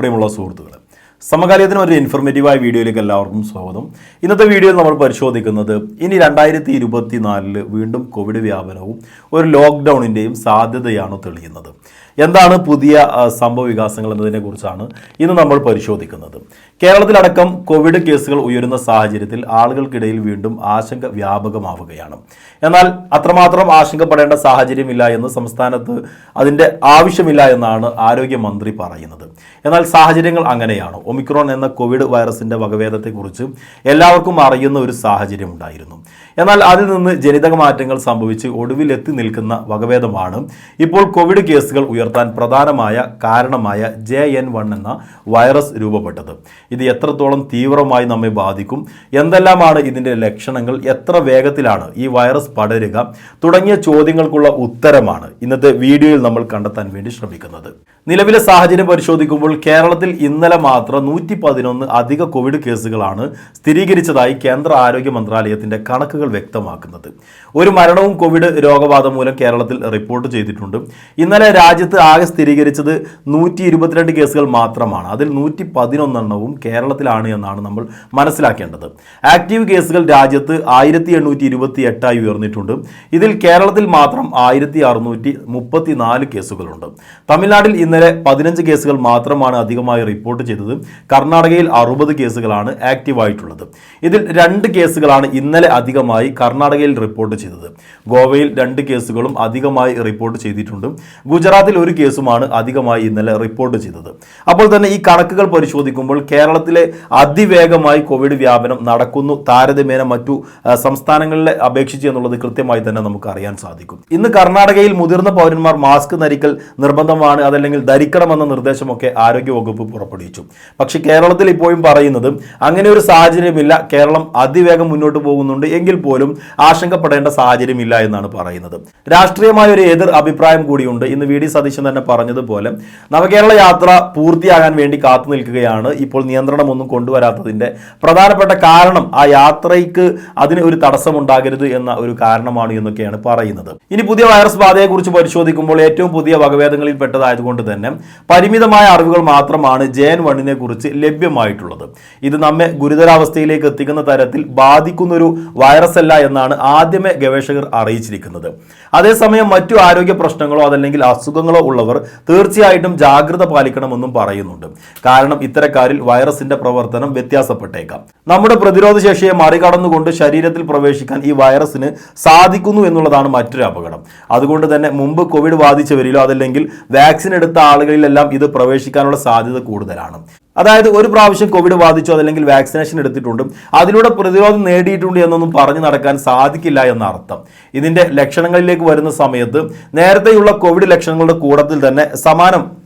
പ്രിയമുള്ള സുഹൃത്തുക്കളെ സമകാലീനത്തിന് ഒരു ഇൻഫർമേറ്റീവായ വീഡിയോയിലേക്ക് എല്ലാവർക്കും സ്വാഗതം. ഇന്നത്തെ വീഡിയോയിൽ നമ്മൾ പരിശോധിക്കുന്നത് ഇനി രണ്ടായിരത്തി ഇരുപത്തി നാലിൽ വീണ്ടും കോവിഡ് വ്യാപനവും ഒരു ലോക്ക്ഡൗണിന്റെയും സാധ്യതയാണ് തെളിയുന്നത്. എന്താണ് പുതിയ സംഭവ വികാസങ്ങൾ എന്നതിനെ കുറിച്ചാണ് ഇന്ന് നമ്മൾ പരിശോധിക്കുന്നത്. കേരളത്തിലടക്കം കോവിഡ് കേസുകൾ ഉയരുന്ന സാഹചര്യത്തിൽ ആളുകൾക്കിടയിൽ വീണ്ടും ആശങ്ക വ്യാപകമാവുകയാണ്. എന്നാൽ അത്രമാത്രം ആശങ്കപ്പെടേണ്ട സാഹചര്യമില്ല എന്ന് സംസ്ഥാനത്ത് അതിന്റെ ആവശ്യമില്ല എന്നാണ് ആരോഗ്യമന്ത്രി പറയുന്നത്. എന്നാൽ സാഹചര്യങ്ങൾ അങ്ങനെയാണ്. ഒമിക്രോൺ എന്ന കോവിഡ് വൈറസിന്റെ വകഭേദത്തെക്കുറിച്ച് എല്ലാവർക്കും അറിയുന്ന ഒരു സാഹചര്യം ഉണ്ടായിരുന്നു. എന്നാൽ അതിൽ നിന്ന് ജനിതക മാറ്റങ്ങൾ സംഭവിച്ച് ഒടുവിലെത്തി നിൽക്കുന്ന വകഭേദമാണ് ഇപ്പോൾ കോവിഡ് കേസുകൾ ഉയർത്താൻ പ്രധാനമായ കാരണമായ ജെ എൻ വൺ എന്ന വൈറസ് രൂപപ്പെട്ടത്. ഇത് എത്രത്തോളം തീവ്രമായി നമ്മെ ബാധിക്കും? എന്തെല്ലാമാണ് ഇതിന്റെ ലക്ഷണങ്ങൾ? എത്ര വേഗത്തിലാണ് ഈ വൈറസ് പടരുക? തുടങ്ങിയ ചോദ്യങ്ങൾക്കുള്ള ഉത്തരമാണ് ഇന്നത്തെ വീഡിയോയിൽ നമ്മൾ കണ്ടെത്താൻ വേണ്ടി ശ്രമിക്കുന്നത്. നിലവിലെ സാഹചര്യം പരിശോധിക്കുമ്പോൾ കേരളത്തിൽ ഇന്നലെ മാത്രം നൂറ്റി പതിനൊന്ന് അധിക കോവിഡ് കേസുകളാണ് സ്ഥിരീകരിച്ചതായി കേന്ദ്ര ആരോഗ്യ മന്ത്രാലയത്തിന്റെ കണക്കുകൾ വ്യക്തമാക്കുന്നത്. ഒരു മരണവും കോവിഡ് രോഗബാധ മൂലം കേരളത്തിൽ റിപ്പോർട്ട് ചെയ്തിട്ടുണ്ട്. ഇന്നലെ രാജ്യത്ത് ആകെ സ്ഥിരീകരിച്ചത് നൂറ്റി ഇരുപത്തിരണ്ട് കേസുകൾ മാത്രമാണ്. അതിൽ നൂറ്റി പതിനൊന്നെണ്ണവും കേരളത്തിലാണ് എന്നാണ് നമ്മൾ മനസ്സിലാക്കേണ്ടത്. ആക്റ്റീവ് കേസുകൾ രാജ്യത്ത് ആയിരത്തി എണ്ണൂറ്റി ഇരുപത്തി എട്ടായി ഉയർന്നിട്ടുണ്ട്. ഇതിൽ കേരളത്തിൽ മാത്രം ആയിരത്തി അറുന്നൂറ്റി മുപ്പത്തി നാല് കേസുകളുണ്ട്. തമിഴ്നാട്ടിൽ ഇന്നലെ പതിനഞ്ച് കേസുകൾ മാത്രമാണ് അധികമായി റിപ്പോർട്ട് ചെയ്തത്. കർണാടകയിൽ അറുപത് കേസുകളാണ് ആക്റ്റീവ് ആയിട്ടുള്ളത് ഇതിൽ രണ്ട് കേസുകളാണ് ഇന്നലെ അധികമായി കർണാടകയിൽ റിപ്പോർട്ട് ചെയ്തത്. ഗോവയിൽ രണ്ട് കേസുകളും അധികമായി റിപ്പോർട്ട് ചെയ്തിട്ടുണ്ട്. ഗുജറാത്തിൽ ഒരു കേസുമാണ് അധികമായി ഇന്നലെ റിപ്പോർട്ട് ചെയ്തത്. അപ്പോൾ തന്നെ ഈ കണക്കുകൾ പരിശോധിക്കുമ്പോൾ കേരളത്തിലെ അതിവേഗമായി കോവിഡ് വ്യാപനം നടക്കുന്നു. താരതമ്യേന മറ്റു സംസ്ഥാനങ്ങളിലെ അപേക്ഷിച്ച് എന്നുള്ളത് കൃത്യമായി തന്നെ നമുക്ക് അറിയാൻ സാധിക്കും. ഇന്ന് കർണാടകയിൽ മുതിർന്ന പൗരന്മാർ മാസ്ക് ധരിക്കൽ നിർബന്ധമാണ് അതല്ലെങ്കിൽ ധരിക്കണമെന്ന നിർദ്ദേശമൊക്കെ ആരോഗ്യവകുപ്പ് പുറപ്പെടുവിച്ചു. പക്ഷേ കേരളത്തിൽ ഇപ്പോഴും പറയുന്നത് അങ്ങനെ ഒരു സാഹചര്യമില്ല കേരളം അതിവേഗം മുന്നോട്ട് പോകുന്നുണ്ട് എങ്കിൽ പോലും ആശങ്കപ്പെടേണ്ട സാഹചര്യമില്ല എന്നാണ് പറയുന്നത്. രാഷ്ട്രീയമായ ഒരു എതിർ അഭിപ്രായം കൂടിയുണ്ട്. ഇന്ന് വി ഡി തന്നെ പറഞ്ഞതുപോലെ നവകേരള യാത്ര പൂർത്തിയാകാൻ വേണ്ടി കാത്തു നിൽക്കുകയാണ്. ഇപ്പോൾ നിയന്ത്രണമൊന്നും കൊണ്ടുവരാത്തതിന്റെ പ്രധാനപ്പെട്ട കാരണം ആ യാത്രയ്ക്ക് അതിന് ഒരു തടസ്സമുണ്ടാകരുത് എന്ന ഒരു കാരണമാണ് എന്നൊക്കെയാണ് പറയുന്നത്. ഇനി പുതിയ വൈറസ് ബാധയെക്കുറിച്ച് പരിശോധിക്കുമ്പോൾ ഏറ്റവും പുതിയ വകഭേദങ്ങളിൽ പെട്ടതായതുകൊണ്ട് തന്നെ പരിമിതമായ അറിവുകൾ മാത്രമാണ് ജെ എൻ വണ്ണിനെ കുറിച്ച് ലഭ്യമായിട്ടുള്ളത്. ഇത് നമ്മെ ഗുരുതരാവസ്ഥയിലേക്ക് എത്തിക്കുന്ന തരത്തിൽ ബാധിക്കുന്ന ഒരു വൈറസ് അല്ല എന്നാണ് ആദ്യമേ ഗവേഷകർ അറിയിച്ചിരിക്കുന്നത്. അതേസമയം മറ്റു ആരോഗ്യ പ്രശ്നങ്ങളോ അതല്ലെങ്കിൽ അസുഖങ്ങളോ ഉള്ളവർ തീർച്ചയായിട്ടും ജാഗ്രത പാലിക്കണമെന്നും പറയുന്നുണ്ട്. കാരണം ഇത്തരക്കാരിൽ വൈറസിന്റെ പ്രവർത്തനം വ്യത്യാസപ്പെട്ടേക്കാം. നമ്മുടെ പ്രതിരോധ ശേഷിയെ മറികടന്നുകൊണ്ട് ശരീരത്തിൽ പ്രവേശിക്കാൻ ഈ വൈറസിന് സാധിക്കുന്നു എന്നുള്ളതാണ് മറ്റൊരു അപകടം. അതുകൊണ്ട് തന്നെ മുമ്പ് കോവിഡ് ബാധിച്ചവരിലോ അതല്ലെങ്കിൽ വാക്സിൻ എടുത്ത ആളുകളിലെല്ലാം ഇത് പ്രവേശിക്കാനുള്ള സാധ്യത കൂടുതലാണ്. അതായത് ഒരു പ്രാവശ്യം കോവിഡ് ബാധിച്ചു അതല്ലെങ്കിൽ വാക്സിനേഷൻ എടുത്തിട്ടുണ്ട്. അതിലൂടെ പ്രതിരോധം നേടിയിട്ടുണ്ട് എന്നൊന്നും പറഞ്ഞു നടക്കാൻ സാധിക്കില്ല എന്ന അർത്ഥം ലക്ഷണങ്ങളിലേക്ക് വരുന്ന സമയത്ത് നേരത്തെയുള്ള കോവിഡ് ലക്ഷണങ്ങളുടെ കൂടത്തിൽ തന്നെ സമാനം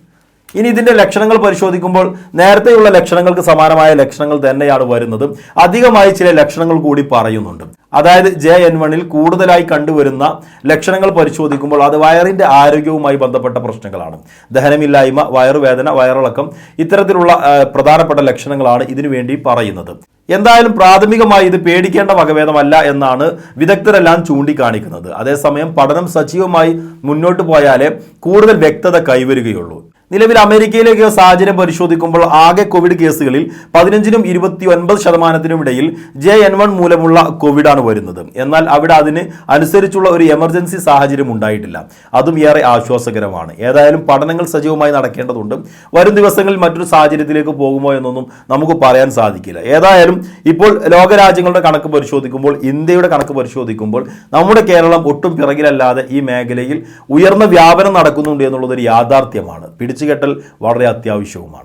ഇനി ഇതിന്റെ ലക്ഷണങ്ങൾ പരിശോധിക്കുമ്പോൾ നേരത്തെയുള്ള ലക്ഷണങ്ങൾക്ക് സമാനമായ ലക്ഷണങ്ങൾ തന്നെയാണ് വരുന്നത്. അധികമായി ചില ലക്ഷണങ്ങൾ കൂടി പറയുന്നുണ്ട്. അതായത് ജെ എൻ വണ്ണിൽ കൂടുതലായി കണ്ടുവരുന്ന ലക്ഷണങ്ങൾ പരിശോധിക്കുമ്പോൾ അത് വയറിന്റെ ആരോഗ്യവുമായി ബന്ധപ്പെട്ട പ്രശ്നങ്ങളാണ്. ദഹനമില്ലായ്മ വയറുവേദന വയറിളക്കം ഇത്തരത്തിലുള്ള പ്രധാനപ്പെട്ട ലക്ഷണങ്ങളാണ് ഇതിനു വേണ്ടി പറയുന്നത്. എന്തായാലും പ്രാഥമികമായി ഇത് പേടിക്കേണ്ട വകഭേദമല്ല എന്നാണ് വിദഗ്ധരെല്ലാം ചൂണ്ടിക്കാണിക്കുന്നത്. അതേസമയം പഠനം സജീവമായി മുന്നോട്ട് പോയാലേ കൂടുതൽ വ്യക്തത കൈവരികയുള്ളൂ. നിലവിൽ അമേരിക്കയിലേക്ക് സാഹചര്യം പരിശോധിക്കുമ്പോൾ ആകെ കോവിഡ് കേസുകളിൽ പതിനഞ്ചിനും ഇരുപത്തി ഒൻപത് ശതമാനത്തിനും ഇടയിൽ ജെ എൻ വൺ മൂലമുള്ള കോവിഡാണ് വരുന്നത്. എന്നാൽ അവിടെ അതിന് അനുസരിച്ചുള്ള ഒരു എമർജൻസി സാഹചര്യം ഉണ്ടായിട്ടില്ല. അതും ഏറെ ആശ്വാസകരമാണ്. ഏതായാലും പഠനങ്ങൾ സജീവമായി നടക്കേണ്ടതുണ്ട്. വരും ദിവസങ്ങളിൽ മറ്റൊരു സാഹചര്യത്തിലേക്ക് പോകുമോ എന്നൊന്നും നമുക്ക് പറയാൻ സാധിക്കില്ല. ഏതായാലും ഇപ്പോൾ ലോകരാജ്യങ്ങളുടെ കണക്ക് പരിശോധിക്കുമ്പോൾ ഇന്ത്യയുടെ കണക്ക് പരിശോധിക്കുമ്പോൾ നമ്മുടെ കേരളം ഒട്ടും പിറകിലല്ലാതെ ഈ മേഖലയിൽ ഉയർന്ന വ്യാപനം നടക്കുന്നുണ്ട് എന്നുള്ളത് യാഥാർത്ഥ്യമാണ്. യാഥാർത്ഥ്യമാണ് പിടിച്ചുകെട്ടൽ വളരെ അത്യാവശ്യവുമാണ്.